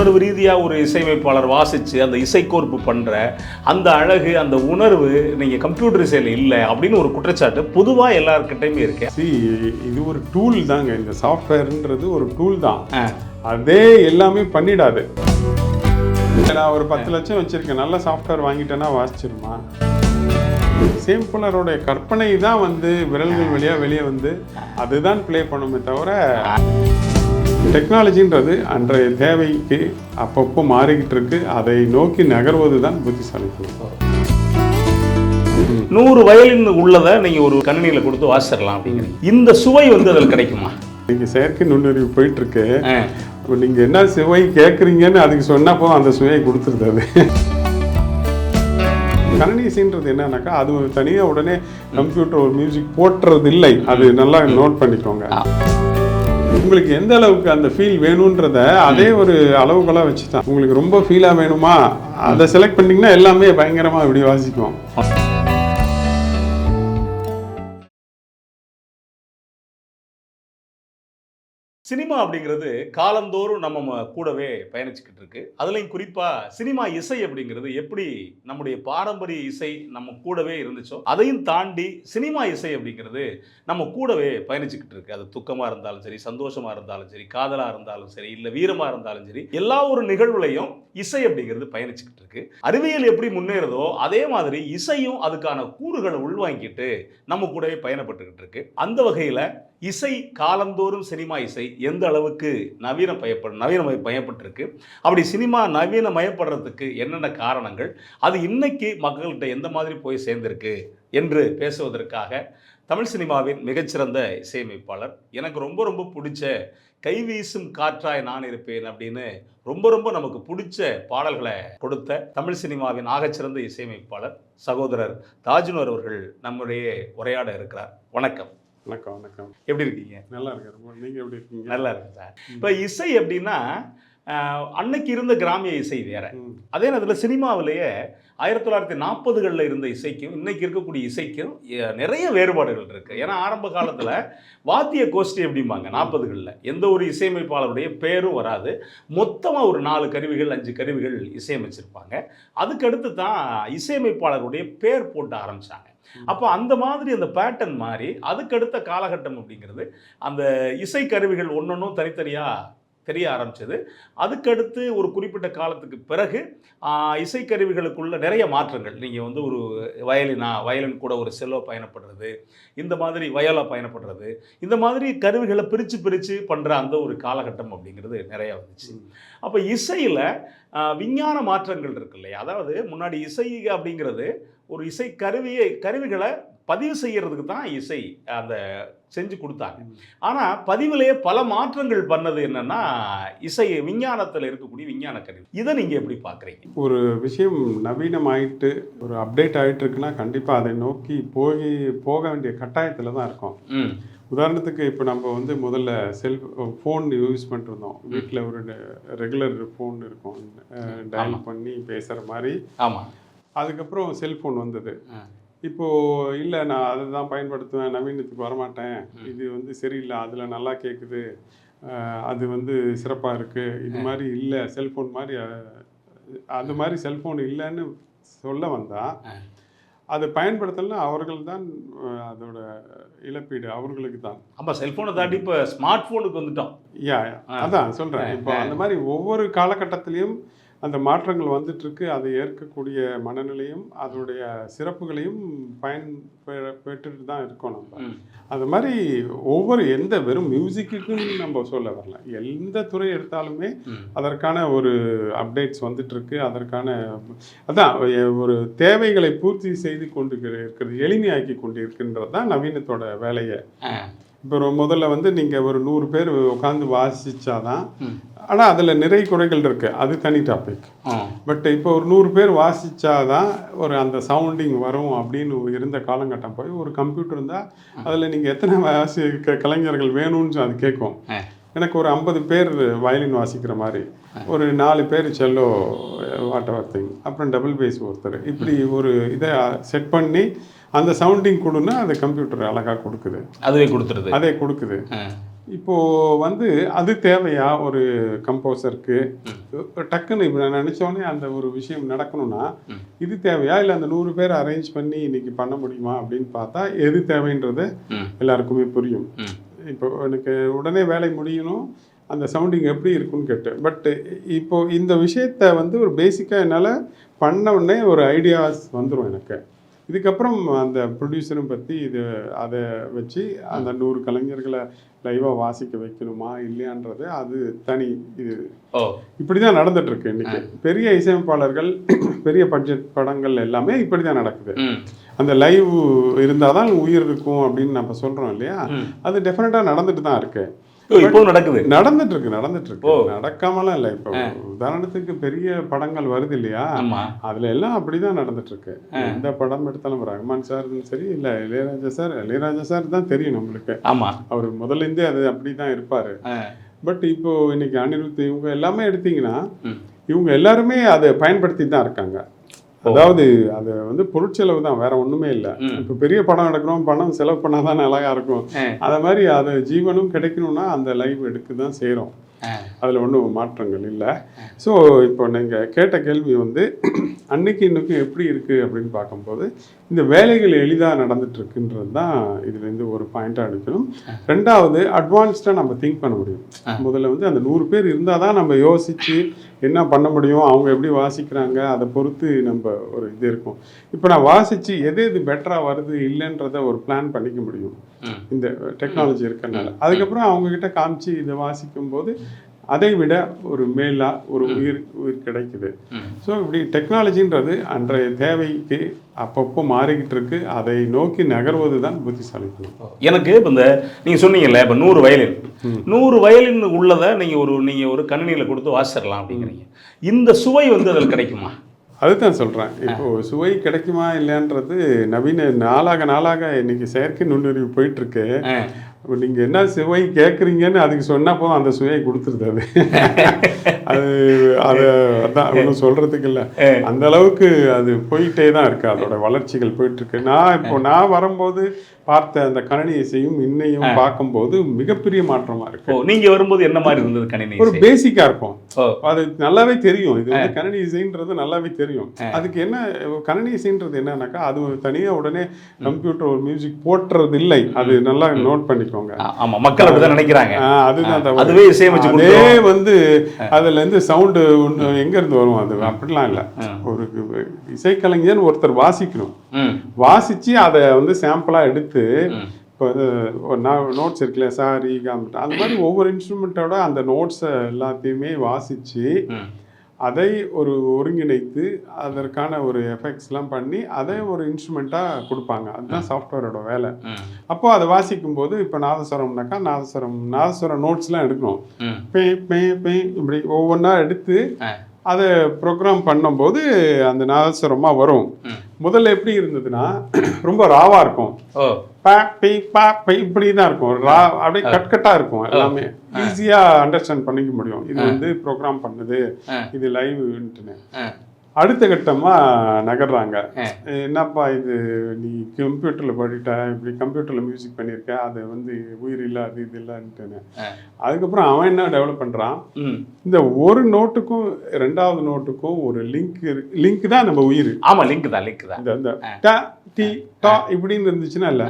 உணர்வு ரீதியாக ஒரு இசையமைப்பாளர் வாசித்து அந்த இசைக்கோர்ப்பு பண்ணுற அந்த அழகு அந்த உணர்வு நீங்கள் கம்ப்யூட்டர் இசையில் இல்லை அப்படின்னு ஒரு குற்றச்சாட்டு பொதுவாக எல்லாருக்கிட்டையுமே இருக்கு. See, இது ஒரு டூல் தாங்க. இந்த சாஃப்ட்வேர்ன்றது ஒரு டூல் தான். அதே எல்லாமே பண்ணிடாது. நான் ஒரு பத்து லட்சம் வச்சிருக்கேன். நல்ல சாஃப்ட்வேர் வாங்கிட்டேன்னா வாசிச்சிருமா? சேம்பிளரோடைய கற்பனை தான் வந்து விரல்கள் வழியா வெளியே வந்து அதுதான் ப்ளே பண்ணுமே தவிர டெக்னாலஜின்றது அன்றைய தேவைக்கு அப்பப்போ மாறிக்கிட்டு இருக்கு. அதை நோக்கி நகர்வது தான் புத்திசாலித்தனம். நூறு வயலின் உள்ளதை நீங்கள் ஒரு கணினியில் கொடுத்து வாசிச்சிடலாம் அப்படிங்கிறீங்க. இந்த சுவை வந்து அதில் கிடைக்குமா? இன்னைக்கு செயற்கை நுண்ணறிவு போயிட்டு இருக்கு ஆ. இப்போ நீங்க என்ன சுவை கேட்குறீங்கன்னு அதுக்கு சொன்னா போதும் அந்த சுவையை கொடுத்துருது அது. கணினிசின்றது என்னன்னாக்கா அது ஒரு தனியா உடனே கம்ப்யூட்டர் ஒரு மியூசிக் போட்டுறது இல்லை அது நல்லா நோட் பண்ணிக்கோங்க. உங்களுக்கு எந்த அளவுக்கு அந்த ஃபீல் வேணுன்றத அதே ஒரு அளவுகளாக வச்சுதான். உங்களுக்கு ரொம்ப ஃபீலாக வேணுமா? அதை செலக்ட் பண்ணிங்கன்னா எல்லாமே பயங்கரமாக இப்படி வாசிக்கும். சினிமா அப்படிங்கிறது காலந்தோறும் நம்ம கூடவே பயணிச்சுக்கிட்டு இருக்கு. அதுலேயும் குறிப்பாக சினிமா இசை அப்படிங்கிறது எப்படி நம்முடைய பாரம்பரிய இசை நம்ம கூடவே இருந்துச்சோ அதையும் தாண்டி சினிமா இசை அப்படிங்கிறது நம்ம கூடவே பயணிச்சுக்கிட்டு இருக்கு. அது துக்கமாக இருந்தாலும் சரி சந்தோஷமாக இருந்தாலும் சரி காதலாக இருந்தாலும் சரி இல்லை வீரமாக இருந்தாலும் சரி எல்லா ஒரு நிகழ்வுலையும் இசை அப்படிங்கிறது பயணிச்சுக்கிட்டு இருக்கு. அறிவியல் எப்படி முன்னேறுதோ அதே மாதிரி இசையும் அதுக்கான கூறுகளை உள்வாங்கிட்டு நம்ம கூடவே பயணப்பட்டுக்கிட்டு இருக்கு. அந்த வகையில் இசை காலந்தோறும் சினிமா இசை எந்த அளவுக்கு நவீன பயப்ப நவீனமய பயப்பட்டிருக்கு அப்படி சினிமா நவீனமயப்படுறதுக்கு என்னென்ன காரணங்கள்? அது இன்னைக்கு மக்கள்கிட்ட எந்த மாதிரி போய் சேர்ந்திருக்கு? என்று பேசுவதற்காக தமிழ் சினிமாவின் மிகச்சிறந்த இசையமைப்பாளர் எனக்கு ரொம்ப ரொம்ப பிடிச்ச கைவீசும் காற்றாய் நான் இருப்பேன் அப்படின்னு ரொம்ப ரொம்ப நமக்கு பிடிச்ச பாடல்களை கொடுத்த தமிழ் சினிமாவின் ஆகச்சிறந்த இசையமைப்பாளர் சகோதரர் தாஜுனர் அவர்கள் நம்முடைய உரையாட இருக்கிறார். வணக்கம். வணக்கம் வணக்கம். எப்படி இருக்கீங்க? நல்லா இருக்கு ரொம்ப நீங்கள் எப்படி இருக்கீங்க? நல்லா இருக்கு சார். இப்போ இசை எப்படின்னா ஆஹ், அன்னைக்கு இருந்த கிராமிய இசை வேற. அதே நேரத்தில் சினிமாவிலேயே ஆயிரத்தி தொள்ளாயிரத்தி நாற்பதுகளில் இருந்த இசைக்கும் இன்னைக்கு இருக்கக்கூடிய இசைக்கும் நிறைய வேறுபாடுகள் இருக்கு. ஏன்னா ஆரம்ப காலத்தில் வாத்திய கோஷ்டி எப்படிம்பாங்க? நாற்பதுகளில். எந்த ஒரு இசையமைப்பாளருடைய பேரும் வராது. மொத்தமாக ஒரு நாலு கருவிகள் அஞ்சு கருவிகள் இசையமைச்சிருப்பாங்க. அதுக்கடுத்து தான் இசையமைப்பாளருடைய பேர் போட்டு ஆரம்பிச்சாங்க. அப்போ அந்த மாதிரி அந்த பேட்டர்ன் மாறி அதுக்கடுத்த காலகட்டம் அப்படிங்கிறது அந்த இசை கருவிகள் ஒன்றொன்றும் தனித்தனியாக தெரிய ஆரம்பிச்சது. அதுக்கடுத்து ஒரு குறிப்பிட்ட காலத்துக்கு பிறகு இசைக்கருவிகளுக்குள்ள நிறைய மாற்றங்கள். நீங்கள் வந்து ஒரு வயலினா வயலின் கூட ஒரு செல்லோ பயணப்படுறது இந்த மாதிரி வயலா பயணப்படுறது இந்த மாதிரி கருவிகளை பிரித்து பிரித்து பண்ணுற அந்த ஒரு காலகட்டம் அப்படிங்கிறது நிறையா வந்துச்சு. அப்போ இசையில் விஞ்ஞான மாற்றங்கள் இருக்கு இல்லையா? அதாவது முன்னாடி இசை அப்படிங்கிறது ஒரு இசை கருவியை கருவிகளை பதிவு செய்யறதுக்கு தான் இசை அந்த செஞ்சு கொடுத்தாங்க. ஆனால் பதிவிலேயே பல மாற்றங்கள் பண்ணது என்னன்னா இசை விஞ்ஞானத்தில் இருக்கக்கூடிய விஞ்ஞான கருவி. இதை நீங்கள் எப்படி பார்க்குறீங்க ஒரு விஷயம் நவீனம் ஆயிட்டு ஒரு அப்டேட் ஆயிட்டு இருக்குன்னா கண்டிப்பாக அதை நோக்கி போய் போக வேண்டிய கட்டாயத்தில் தான் இருக்கும். உதாரணத்துக்கு இப்போ நம்ம வந்து முதல்ல செல் ஃபோன் யூஸ் பண்ணிட்டு இருந்தோம் வீட்டில் ஒரு ரெகுலர் ஃபோன் இருக்கும். டயல். பண்ணி பேசுகிற மாதிரி. ஆமாம் அதுக்கப்புறம் செல்ஃபோன் வந்தது. ஆ. இப்போ இல்லை நான் அதை தான் பயன்படுத்துவேன் நவீனத்துக்கு வரமாட்டேன். இது வந்து சரியில்லை அதில் நல்லா கேட்குது அது வந்து சிறப்பாக இருக்குது இது மாதிரி இல்லை செல்ஃபோன் மாதிரி அது மாதிரி செல்ஃபோன் இல்லைன்னு சொல்ல வந்தா ஆ. அதை பயன்படுத்தலைன்னா அவர்கள் தான் அதோட இழப்பீடு அவர்களுக்கு தான். ஆமாம் செல்ஃபோனை தாண்டி இப்போ ஸ்மார்ட் ஃபோனுக்கு வந்துட்டோம். யா. அதான் சொல்கிறேன் இப்போ. அந்த மாதிரி ஒவ்வொரு காலகட்டத்திலையும் அந்த மாற்றங்கள் வந்துட்டு இருக்கு அதை ஏற்கக்கூடிய மனநிலையும் அதனுடைய சிறப்புகளையும் பயன் பெற்றுட்டு தான் இருக்கோம் நம்ம. அது மாதிரி ஒவ்வொரு எந்த வெறும் மியூசிக்குன்னு நம்ம சொல்ல வரல எந்த துறை எடுத்தாலுமே. அதற்கான ஒரு அப்டேட்ஸ் வந்துட்டு இருக்கு அதற்கான அதான் ஒரு தேவைகளை பூர்த்தி செய்து கொண்டு இருக்கிறது எளிமையாக்கி கொண்டு இருக்கின்றது தான் நவீனத்தோட வேலையை. இப்போ முதல்ல வந்து நீங்கள் ஒரு நூறு பேர் உட்காந்து வாசிச்சாதான் ம். ஆனால் அதில் நிறை குறைகள் இருக்கு அது தனி டாபிக். பட் இப்போ ஒரு நூறு பேர் வாசிச்சாதான் ஒரு அந்த சவுண்டிங் வரும் அப்படின்னு இருந்த காலகட்டம் போய் ஒரு கம்ப்யூட்டர் இருந்தால் அதில் நீங்கள் எத்தனை வாசி கலைஞர்கள் வேணும்னு அது கேட்கும். எனக்கு ஒரு ஐம்பது பேர் வயலின் வாசிக்கிற மாதிரி. ஒரு நாலு பேர் செல்லோ வாட் எவர் திங் அப்புறம் டபுள் பேஸ் ஒருத்தர். இப்படி ஒரு இதை செட் பண்ணி அந்த சவுண்டிங் கொடுன்னா அது கம்ப்யூட்டர் அழகாக கொடுக்குது. அதுவே கொடுத்துருது. அதே கொடுக்குது. ஆ. இப்போ வந்து அது தேவையா? ஒரு கம்போசருக்கு டக்குன்னு இப்போ நான் நினைச்சோடனே அந்த ஒரு விஷயம் நடக்கணும்னா. இது தேவையா? இல்லை அந்த நூறு பேர் அரேஞ்ச் பண்ணி இன்னைக்கு பண்ண முடியுமா? அப்படின்னு பார்த்தா எது தேவைன்றது. எல்லாருக்குமே புரியும். இப்போ எனக்கு உடனே வேலை முடியணும் அந்த சவுண்டிங் எப்படி இருக்குன்னு கேட்டேன். பட் இப்போது இந்த விஷயத்த வந்து ஒரு பேசிக்காக என்னால் பண்ண உடனே ஒரு ஐடியாஸ் வந்துடும் எனக்கு. இதுக்கப்புறம் அந்த ப்ரொடியூசரும் பற்றி இது அதை வச்சு அந்த நூறு கலைஞர்களை லைவாக வாசிக்க வைக்கணுமா இல்லையான்றது அது தனி இது. இப்படி தான் நடந்துட்டு இருக்கு இன்னைக்கு பெரிய இசையமைப்பாளர்கள் பெரிய பட்ஜெட் படங்கள் எல்லாமே இப்படி தான் நடக்குது அந்த லைவ் இருந்தால் தான் உயிர் இருக்கும் அப்படின்னு நம்ம சொல்கிறோம் இல்லையா. அது டெஃபினட்டாக நடந்துட்டு தான் இருக்கு. ஓ, இப்போ நடக்குது. நடந்துட்டு இருக்கு நடந்துட்டு இருக்கு. நடக்காமலாம் இல்லை இப்போ. உதாரணத்துக்கு பெரிய படங்கள் வருது இல்லையா? அதுல எல்லாம் அப்படிதான் நடந்துட்டு இருக்கு எந்த படம் எடுத்தாலும் ரஹ்மான் சார் சரி இல்ல இளையராஜா சார் இளையராஜா சார் தான் தெரியும் நம்மளுக்கு. ஆமா. அவர் முதல்ல இருந்தே அது அப்படிதான் இருப்பாரு. பட் இப்போ இன்னைக்கு அனிருத் இவங்க எல்லாமே எடுத்தீங்கன்னா. இவங்க எல்லாருமே அதை பயன்படுத்தி தான் இருக்காங்க. அதாவது அது வந்து பொருட்செலவு தான் வேற ஒண்ணுமே இல்லை. இப்போ பெரிய படம் எடுக்கிறோம் பணம் செலவு பண்ணாதான் அழகா இருக்கும் ஆ. அத மாதிரி அது ஜீவனும் கிடைக்கணும்னா அந்த லைவ் எடுக்க தான் செய்கிறோம் ஆ. அதில் ஒன்றும் மாற்றங்கள் இல்லை ஸோ இப்போ நீங்கள் கேட்ட கேள்வி வந்து அன்னைக்கு இன்னைக்கும் எப்படி இருக்குது அப்படின்னு பார்க்கும்போது இந்த வேலைகள் எளிதாக நடந்துட்டு இருக்குன்றது தான் இதுலேருந்து ஒரு பாயிண்டாக எடுக்கணும். ரெண்டாவது அட்வான்ஸ்டாக நம்ம திங்க் பண்ண முடியும். முதல்ல வந்து அந்த நூறு பேர் இருந்தால் தான் நம்ம யோசித்து என்ன பண்ண முடியும் அவங்க எப்படி வாசிக்கிறாங்க அதை பொறுத்து நம்ம ஒரு இது இருக்கும். இப்போ நான் வாசித்து எது எது பெட்டராக வருது இல்லைன்றத ஒரு பிளான் பண்ணிக்க முடியும். இந்த டெக்னாலஜி இருக்கறனால. அதுக்கப்புறம் அவங்க கிட்ட காமிச்சு இதை வாசிக்கும் போது அதை விட ஒரு மேலா ஒரு உயிர் உயிர் கிடைக்குது. ஸோ இப்படி டெக்னாலஜின்றது அன்றைய தேவைக்கு அப்பப்போ மாறிக்கிட்டு இருக்கு. அதை நோக்கி நகர்வது தான் புத்திசாலித்தனம் எனக்கு இப்போ இந்த நீங்கள் சொன்னீங்கல்ல இப்போ நூறு வயலின். நூறு வயலின் உள்ளதை நீங்கள் ஒரு நீங்கள் ஒரு கணினியில் கொடுத்து வாசிச்சிடலாம் அப்படிங்கிறீங்க. இந்த சுவை வந்து அதில் கிடைக்குமா? அதுதான் சொல்கிறேன் இப்போ சுவை கிடைக்குமா இல்லைன்றது நவீன நாளாக நாளாக இன்னைக்கு செயற்கை நுண்ணறிவு போயிட்டு இருக்கு. ஆ. இப்போ நீங்கள் என்ன சுவை கேட்குறீங்கன்னு அதுக்கு சொன்னா போதும் அந்த சுவையை கொடுத்துருது அது. அது அதை அதான் ஒன்றும் சொல்கிறதுக்கு இல்லை. அந்த அளவுக்கு அது போயிட்டே தான் இருக்கு. அதோட வளர்ச்சிகள் போயிட்டு இருக்கு. நான் இப்போ நான் வரும்போது பார்த்த அந்த கணனி இசையும் இன்னையும் பார்க்கும்போது மிகப்பெரிய மாற்றமா இருக்கு. ஓ நீங்கள் வரும்போது என்ன மாதிரி இருந்தது கணினி ஒரு இசை? பேசிக்கா இருக்கும். அது நல்லாவே தெரியும். இது வந்து கணனி இசைன்றது நல்லாவே தெரியும். அதுக்கு என்ன கணனி இசைன்றது என்னன்னாக்கா அது ஒரு தனியா உடனே கம்ப்யூட்டர் ஒரு மியூசிக் போட்டுறது இல்லை அது நல்லா நோட் பண்ணிக்கோங்க ஆ, ஆமா மக்கள் அப்படிதான் நினைக்கிறாங்க. அதுதான். அதுவே இசையமைச்சு அதே. வந்து அதுல இருந்து சவுண்டு எங்க இருந்து வரும் அது? அப்படிலாம் இல்ல. ஒரு இசைக்கலைஞர் ஒருத்தர் வாசிக்கணும். வாசிச்சு அதை வந்து சாம்பிளா எடுத்து. இப்போ ஒரு நோட்ஸ் இருக்குல்ல சாரி காமிட்டு அந்த மாதிரி ஒவ்வொரு இன்ஸ்ட்ருமெண்ட்டோட அந்த நோட்ஸை எல்லாத்தையுமே வாசிச்சு அதை ஒரு ஒருங்கிணைத்து அதற்கான ஒரு எஃபெக்ட்ஸ்லாம் பண்ணி அதை ஒரு இன்ஸ்ட்ருமெண்ட்டாக கொடுப்பாங்க. அதுதான் சாஃப்ட்வேரோட வேலை. ம் அப்போ அதை வாசிக்கும் போது இப்போ நாதஸ்வரம்னாக்கா நாதஸ்வரம் நாதஸ்வரம் நோட்ஸ்லாம் எடுக்கணும். பே பே பே இப்படி ஒவ்வொன்றா எடுத்து. அதை ப்ரோக்ராம் பண்ணும்போது அந்த நாதஸ்வரமாக வரும். முதல்ல எப்படி இருந்ததுன்னா ரொம்ப ராவாக இருக்கும். பா பி பா பை இப்படி தான் இருக்கும். ரா அப்படியே கட் கட்டாக இருக்கும் எல்லாமே. ஈஸியாக அண்டர்ஸ்டாண்ட் பண்ணிக்க முடியும். இது வந்து ப்ரோக்ராம் பண்ணுது. இது லைவ்ன்ட்டுன்னு ஆ. அடுத்த கட்டமா நகர்றாங்க. என்னப்பா இது? நீ கம்ப்யூட்டர்ல படிட்ட இப்படி கம்ப்யூட்டர்ல மியூசிக் பண்ணியிருக்க அது வந்து உயிர் இல்ல அது இது இல்லைன்ட்டுன்னு. அதுக்கப்புறம் அவன் என்ன டெவலப் பண்றான்? ம். இந்த ஒரு நோட்டுக்கும் ரெண்டாவது நோட்டுக்கும் ஒரு லிங்க் லிங்க் தான் நம்ம உயிர். ஆமா லிங்க் தான் லிங்க் தான். இந்த ட டி இப்படின்னு இருந்துச்சுன்னா இல்ல?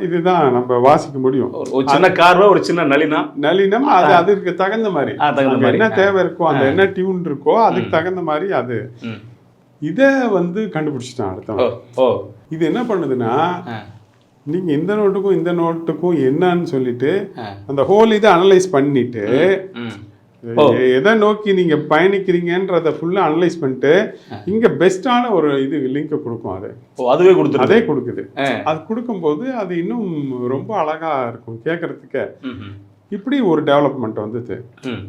இதுதான் நம்ம வாசிக்க முடியும். ஒரு- சின்ன கார்வா ஒரு சின்ன நளினா? நளினம் அது அதுக்கு தகுந்த மாதிரி. என்ன தேவை இருக்கோ அந்த என்ன டியூன் இருக்கோ அதுக்கு தகுந்த மாதிரி அது. இதை வந்து கண்டுபிடிச்சிட்டான் அடுத்தவன். இது என்ன பண்ணுதுன்னா நீங்க இந்த நோட்டுக்கும் இந்த நோட்டுக்கும் என்னன்னு சொல்லிட்டு. அந்த ஹோல் இதை அனலைஸ் பண்ணிட்டு எதை நோக்கி நீங்க பயணிக்கிறீங்கன்றத ஃபுல்லா அனலைஸ் பண்ணிட்டு இங்க பெஸ்டான ஒரு இது லிங்கை கொடுக்கும் அது. அதுவே கொடுத்துருது. அதே கொடுக்குது. அது கொடுக்கும்போது அது இன்னும் ரொம்ப அழகா இருக்கும் கேட்கறதுக்கு இப்படி ஒரு டெவலப்மெண்ட் வந்தது.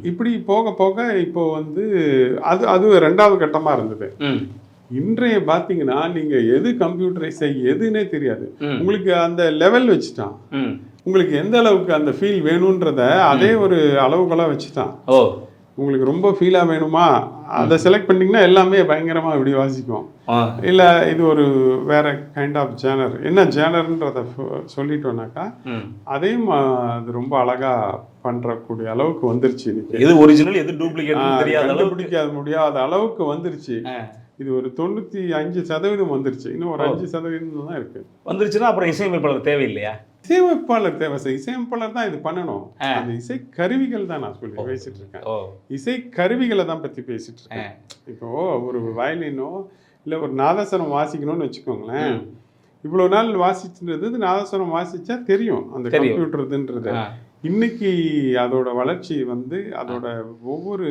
இப்படி போக போக இப்போ வந்து அது அது ரெண்டாவது கட்டமா இருந்தது. இன்றைய பார்த்தீங்கன்னா நீங்க எது கம்ப்யூட்டரைஸை எதுன்னே தெரியாது. உங்களுக்கு அந்த லெவல் வச்சுட்டான். உங்களுக்கு எந்த அளவுக்கு அந்த ஃபீல் வேணுன்றத அதே ஒரு அளவுகளா வச்சுட்டான் ஓ. உங்களுக்கு ரொம்ப ஃபீலாக வேணுமா? அதை செலக்ட் பண்ணிங்கன்னா எல்லாமே பயங்கரமாக இப்படி வாசிக்கும். இல்லை இது ஒரு வேற கைண்ட் ஆஃப் ஜேனர் என்ன ஜேனர்ன்றத சொல்லிட்டோம்னாக்கா அதையும் அது ரொம்ப அழகா பண்றக்கூடிய அளவுக்கு வந்துருச்சு எது ஒரிஜினல் எது டூப்ளிகேட் தெரியாத முடியாத அளவுக்கு வந்துருச்சு. இது ஒரு தொண்ணூத்தி அஞ்சு சதவீதம் வந்துருச்சு இன்னும் ஒரு. அஞ்சு சதவீதம் தான் இருக்கு வந்துருச்சுன்னா அப்புறம் இசையமைப்பாளர் தேவையில்லையா இசையமைப்பாளர் தேவை சார். இசையமைப்பாளர் தான் இது பண்ணணும். அந்த இசை கருவிகள் தான் நான் சொல்லி பேசிட்டு இருக்கேன் இசை கருவிகளை தான் பத்தி பேசிட்டு இருக்கேன் இப்போ ஒரு வயலினோ இல்ல ஒரு நாதஸ்வரம் வாசிக்கணும்னு வச்சுக்கோங்களேன். இவ்வளவு நாள் வாசிச்சுன்றது நாதஸ்வரம் வாசிச்சா தெரியும் அந்த தெரியும். கம்ப்யூட்டர்துன்றது ஆ. இன்னைக்கு அதோட வளர்ச்சி வந்து அதோட ஒவ்வொரு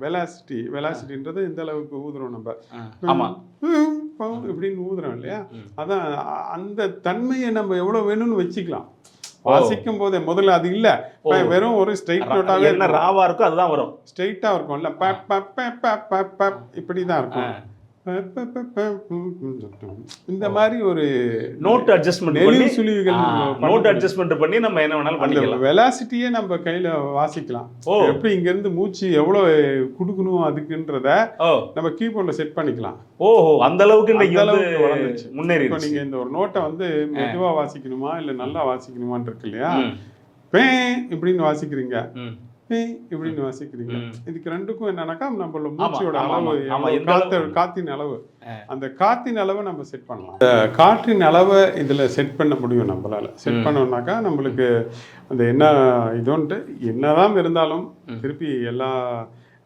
வெலாசிட்டி வெலாசிட்டின்றது எந்த அளவுக்கு ஊதுறோம் நம்ம. ஆமா. இப்படின்னு ஊதுறோம் இல்லையா. அதான் அந்த தன்மையை நம்ம எவ்வளவு வேணும்னு வச்சுக்கலாம். வாசிக்கும் போதே முதல்ல அது இல்ல. வெறும் ஒரு ஸ்ட்ரைட் நோட்டாவே என்ன ராவா இருக்கோ அதுதான் வரும். ஸ்ட்ரைட்டா இருக்கும்ல. ப இப்படிதான் இருக்கும். இந்த மாதிரி ஒரு நோட் அட்ஜஸ்ட்மெண்ட் பண்ணி சுழிவுகள் நோட் அட்ஜஸ்ட்மெண்ட் பண்ணி நம்ம என்ன வேணாலும் பண்ணிக்கலாம். வெலாசிட்டியே நம்ம கையில வாசிக்கலாம். ஓ. எப்படி இங்க இருந்து மூச்சு எவ்வளவு குடுக்கணும் அதுக்குன்றத நம்ம கீபோர்ட்ல செட் பண்ணிக்கலாம். ஓஹோ அந்த அளவுக்கு இன்னைக்கு அளவுக்கு. முன்னேறி நீங்க இந்த ஒரு நோட்டை வந்து மெதுவா வாசிக்கணுமா இல்ல நல்லா வாசிக்கணுமான்னு இருக்கு இல்லையா? இப்படின்னு வாசிக்கிறீங்க. பே இப்படின்னு வாசிக்கிறீங்க. இதுக்கு ரெண்டுக்கும் என்னன்னாக்கா நம்மளோட மூச்சோட ஆமா, அளவு காத்து? காத்தின் அளவு. அந்த காத்தின் அளவை நம்ம செட் பண்ணலாம். காற்றின் அளவை இதுல செட் பண்ண முடியும் நம்மளால. செட் பண்ணோம்னாக்கா நம்மளுக்கு அந்த என்ன இதோன்ட்டு என்னதான் இருந்தாலும் திருப்பி எல்லா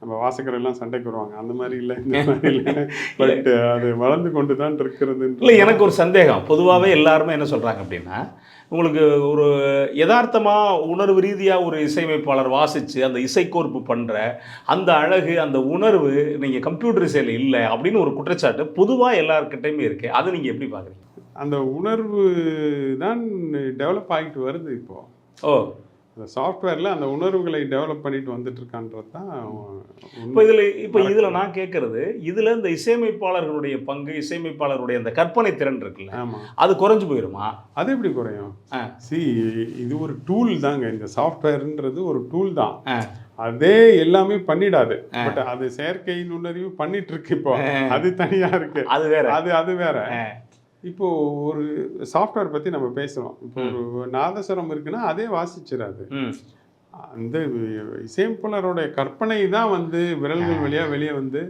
நம்ம வாசகர் எல்லாம் சண்டைக்கு வருவாங்க. அந்த மாதிரி இல்லை இந்த மாதிரி இல்லை. பட் அது வளர்ந்து கொண்டு தான் இருக்கிறது இல்லை எனக்கு ஒரு சந்தேகம். பொதுவாகவே எல்லாருமே என்ன சொல்கிறாங்க அப்படின்னா உங்களுக்கு ஒரு யதார்த்தமா உணர்வு ரீதியாக ஒரு இசையமைப்பாளர் வாசித்து அந்த இசைக்கோர்ப்பு பண்ணுற அந்த அழகு அந்த உணர்வு நீங்கள் கம்ப்யூட்டர் இசையில் இல்லை அப்படின்னு ஒரு குற்றச்சாட்டு பொதுவாக எல்லாருக்கிட்டையுமே இருக்கு. அதை நீங்கள் எப்படி பார்க்குறீங்க அந்த உணர்வு தான் டெவலப் ஆகிட்டு வருது இப்போ. ஓ. அந்த சாஃப்ட்வேர்ல அந்த உணர்வுகளை டெவலப் பண்ணிட்டு வந்துட்டு இருக்கான்றது தான் இப்போ இதில் இப்போ இதில் நான் கேட்குறது இதில் இந்த இசையமைப்பாளர்களுடைய பங்கு இசையமைப்பாளருடைய அந்த கற்பனை திறன் இருக்குல்ல ஆமா. அது குறைஞ்சு போயிடுமா அது எப்படி குறையும். சி இது ஒரு டூல் தாங்க. இந்த சாஃப்ட்வேர்ன்றது ஒரு டூல் தான். அதே எல்லாமே பண்ணிடாது. பட் அது செயற்கை நுண்ணறிவு பண்ணிட்டு இருக்கு இப்போ அது தனியா இருக்கு. அது வேற. அது அது வேற. ஆ. இப்போ ஒரு சாஃப்ட்வேர் பத்தி நம்ம பேசுறோம். இப்போ ஒரு நாதஸ்வரம் இருக்குன்னா அதே வாசிச்சிடாது. அந்த இசையமைப்பாளரோட கற்பனை தான் வந்து விரல்கள் வழியா வெளியே வந்து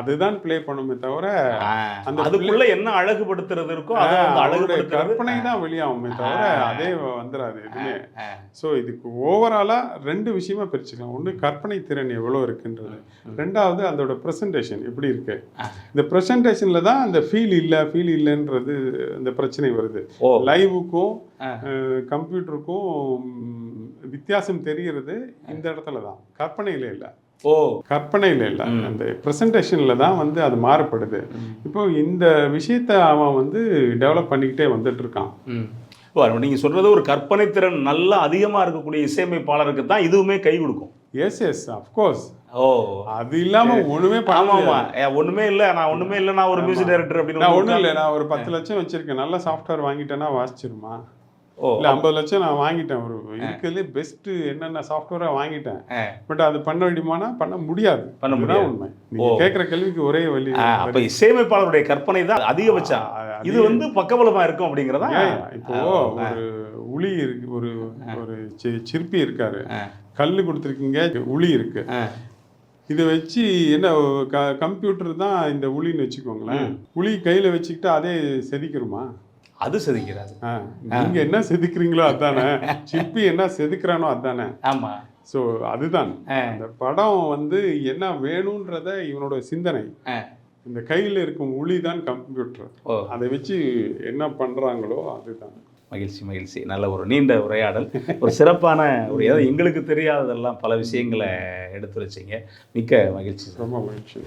அதுதான் ப்ளே பண்ணுமே தவிர அந்த அதுக்குள்ள என்ன அழகுபடுத்துறது இருக்கோ அழகுபடுத்துறது? கற்பனை தான் வெளியாகுமே தவிர அதே வந்துடாது எதுவுமே. ஸோ இதுக்கு ஓவராலா ரெண்டு விஷயமா பிரிச்சுக்கலாம். ஒன்று கற்பனை திறன் எவ்வளோ இருக்குன்றது. ரெண்டாவது அதோட ப்ரெசன்டேஷன் எப்படி இருக்கு? இந்த ப்ரெசன்டேஷன்ல தான் அந்த ஃபீல் இல்லை ஃபீல் இல்லைன்றது அந்த பிரச்சனை வருது. லைவுக்கும். கம்ப்யூட்டருக்கும் வித்தியாசம் தெரிகிறது இந்த இடத்துல தான். கற்பனையில இல்லை. ஓ. கற்பனையில இல்லை. அந்த ப்ரெசன்டேஷன்ல தான் வந்து அது மாறுபடுது. இப்போ இந்த விஷயத்த அவன் வந்து டெவலப் பண்ணிக்கிட்டே வந்துட்டு இருக்கான். ம். ஓ, நீங்க சொல்றது ஒரு கற்பனை திறன் நல்லா அதிகமா இருக்கக்கூடிய இசையமைப்பாளருக்கு தான் இதுவுமே கை கொடுக்கும். Yes yes of course oh. அது இல்லாம ஒண்ணுமே பண்ண ஆமா ஆமா. முடியாது. ஏ, ஒண்ணுமே இல்ல. நான் ஒண்ணுமே இல்ல. நான் ஒரு மியூசிக் டைரக்டர் அப்படின்னு ஒண்ணும் இல்லை. நான் ஒரு பத்து லட்சம் வச்சிருக்கேன். நல்ல சாஃப்ட்வேர் வாங்கிட்டேன்னா வாசிச்சிருமா? இல்ல ஐம்பது லட்சம் நான் வாங்கிட்டேன். ஒரு இருக்கிறதுலே பெஸ்ட் என்னென்ன சாஃப்ட்வேரை வாங்கிட்டேன். பட் அது பண்ண முடியுமானா பண்ண முடியாது. பண்ண முடியாது. உண்மை. நீங்க கேட்குற கேள்விக்கு ஒரே வழி அப்ப இசையமைப்பாளருடைய கற்பனை தான் அதிகபட்சம். இது வந்து பக்கபலமா இருக்கும் அப்படிங்கிறதா? இப்போ ஒரு உளி இருக்கு ஒரு ஒரு சிற்பி இருக்காரு. ஆ. கல்லு கொடுத்துருக்கீங்க உளி இருக்கு. இதை வச்சு என்ன க கம்ப்யூட்டர் தான் இந்த உளின்னு வச்சுக்கோங்களேன். உளி கையில வச்சுக்கிட்டு அதே செதுக்கிருமா? அது செதுக்கிறாது ஆ, நீங்க என்ன செதுக்குறீங்களோ அதானே? சிற்பி என்ன செதுக்குறானோ அதானே? ஆமா. ஸோ அதுதான். அந்த படம் வந்து என்ன வேணுன்றத இவனோட சிந்தனை. இந்த கையில் இருக்கும் உளி தான் கம்ப்யூட்டர். அதை வச்சு என்ன பண்றாங்களோ அதுதான். மகிழ்ச்சி மகிழ்ச்சி. நல்ல ஒரு நீண்ட உரையாடல். ஒரு சிறப்பான ஒரு ஏதோ எங்களுக்கு தெரியாததெல்லாம் பல விஷயங்களை எடுத்து வச்சீங்க மிக்க மகிழ்ச்சி ரொம்ப மகிழ்ச்சி.